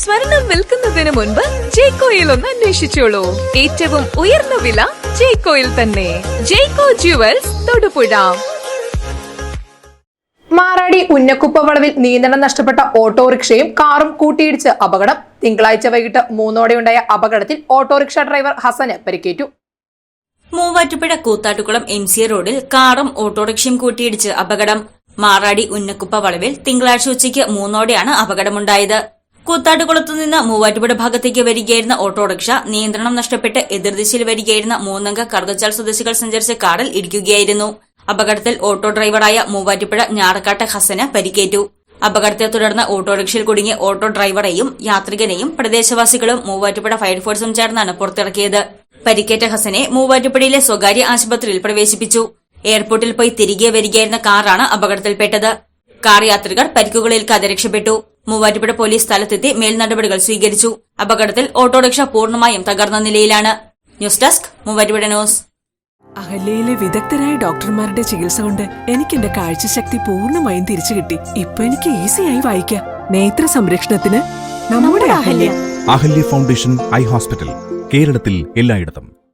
സ്വർണം വിൽക്കുന്നതിന് മുൻപ് ജെയ്കോയിൽ ഒന്ന് അന്വേഷിച്ചോളൂ ഏറ്റവും ഉയർന്ന വില ജെയ്കോയിൽ തന്നെ. ജെയ്കോ ജുവൽസ് തൊടുപുഴ. മാറാടി ഉന്നക്കുപ്പ വളവിൽ നിയന്ത്രണം നഷ്ടപ്പെട്ട ഓട്ടോറിക്ഷയും കാറും കൂട്ടിയിടിച്ച് അപകടം. തിങ്കളാഴ്ച വൈകിട്ട് മൂന്നോടെയുണ്ടായ അപകടത്തിൽ ഓട്ടോറിക്ഷ ഡ്രൈവർ ഹസന് പരിക്കേറ്റു. മൂവാറ്റുപുഴ കൂത്താട്ടുകുളം എം സി റോഡിൽ കാറും ഓട്ടോറിക്ഷയും കൂട്ടിയിടിച്ച് അപകടം. മാറാടി ഉന്നക്കുപ്പ വളവിൽ തിങ്കളാഴ്ച ഉച്ചയ്ക്ക് മൂന്നോടെയാണ് അപകടമുണ്ടായത്. കൂത്താട്ടുകുളത്തു നിന്ന് മൂവാറ്റുപുഴ ഭാഗത്തേക്ക് വരികയായിരുന്ന ഓട്ടോറിക്ഷ നിയന്ത്രണം നഷ്ടപ്പെട്ട് എതിർദിശയിൽ വരികയായിരുന്ന മൂന്നംഗ കറുകച്ചാൽ സ്വദേശികൾ സഞ്ചരിച്ച കാറിൽ ഇടിക്കുകയായിരുന്നു. അപകടത്തിൽ ഓട്ടോ ഡ്രൈവറായ മൂവാറ്റുപുഴ ഞാറക്കാട്ട് ഹസന് പരിക്കേറ്റു. അപകടത്തെ തുടർന്ന് ഓട്ടോറിക്ഷയിൽ കുടുങ്ങിയ ഓട്ടോ ഡ്രൈവറെയും യാത്രികനെയും പ്രദേശവാസികളും മൂവാറ്റുപുഴ ഫയർഫോഴ്സും ചേർന്നാണ് പുറത്തിറക്കിയത്. പരിക്കേറ്റ ഹസനെ മൂവാറ്റുപുഴയിലെ സ്വകാര്യ ആശുപത്രിയിൽ പ്രവേശിപ്പിച്ചു. എയർപോർട്ടിൽ പോയി തിരികെ വരികയായിരുന്ന കാറാണ് അപകടത്തിൽപ്പെട്ടത്. കാർ യാത്രികർ പരിക്കുകളേൽക്കാതെ രക്ഷപ്പെട്ടു. മൂവാറ്റുപുഴ പോലീസ് സ്ഥലത്തെത്തി മേൽനടപടികൾ സ്വീകരിച്ചു. അപകടത്തിൽ ഓട്ടോറിക്ഷ പൂർണമായും തകർന്ന നിലയിലാണ്. News desk Muvattupuzha news. അഹല്യയിലെ വിദഗ്ധരായ ഡോക്ടർമാരുടെ ചികിത്സ കൊണ്ട് എനിക്ക് എന്റെ കാഴ്ചശക്തി പൂർണമായും തിരിച്ചു കിട്ടി. ഇപ്പൊ എനിക്ക് ഈസിയായി വായിക്കാം. നേത്ര സംരക്ഷണത്തിന് നമ്മുടെ Ahalya. Ahalya foundation eye hospital കേരളത്തിൽ എല്ലായിടത്തും.